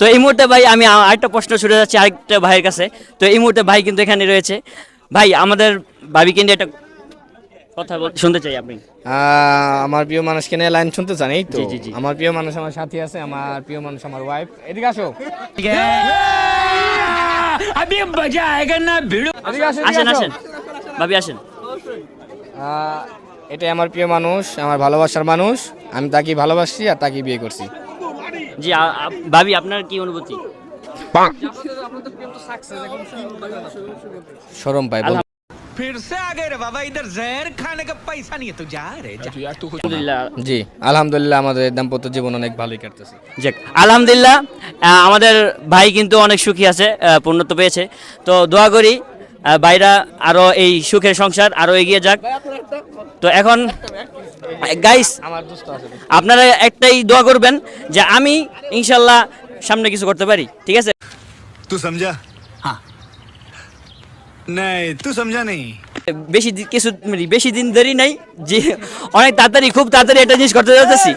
তো এই মুহূর্তে ভাই আমি আরেকটা প্রশ্ন ছুটে যাচ্ছি আরেকটা ভাইয়ের কাছে। তো এই মুহূর্তে ভাই কিন্তু এখানে রয়েছে। ভাই আমাদের ভাবিকে নিয়ে একটা কথা শুনতে চাই আপনি। আমার প্রিয় লাইন শুনতে চান এই তো? আমার প্রিয় মানুষ আমার আছে আমার প্রিয় মানুষ আমার ওয়াইফ এদিকে আসো। আমি না ভিড়। আসেন আসেন। ভাবি আসেন। এটাই আমার প্রিয় মানুষ আমার ভালোবাসার মানুষ। আমি তাকে ভালোবাসি আর তাকে বিয়ে করছি। জি আ- আ- ভাবি আপনার কি অনুভূতি সরম পাই বল। फिर से आ गए रे बाबा इधर जहर खाने का पैसा नहीं है तू जा रे जा আলহামদুলিল্লাহ জি আলহামদুলিল্লাহ আমাদের দাম্পত্য জীবন অনেক ভালোই কাটতেছে যাক আলহামদুলিল্লাহ আহ, আমাদের ভাই কিন্তু অনেক সুখী আছে আহ, পূর্ণত্ব পেয়েছে তো দোয়া করি আহ, ভাইরা আরো এই সুখের সংসার আরো এগিয়ে যাক তো এখন গাইস আপনারা একটাই দোয়া করবেন যে আমি ইনশাল্লাহ সামনে কিছু করতে পারি ঠিক আছে? তুই সমঝা হ্যাঁ নাই তুই সমঝা নাই বেশি কিছু মানে বেশি দিন দেরি নাই যে অনেক তাড়াতাড়ি খুব তাড়াতাড়ি একটা জিনিস করতে যাচ্ছি।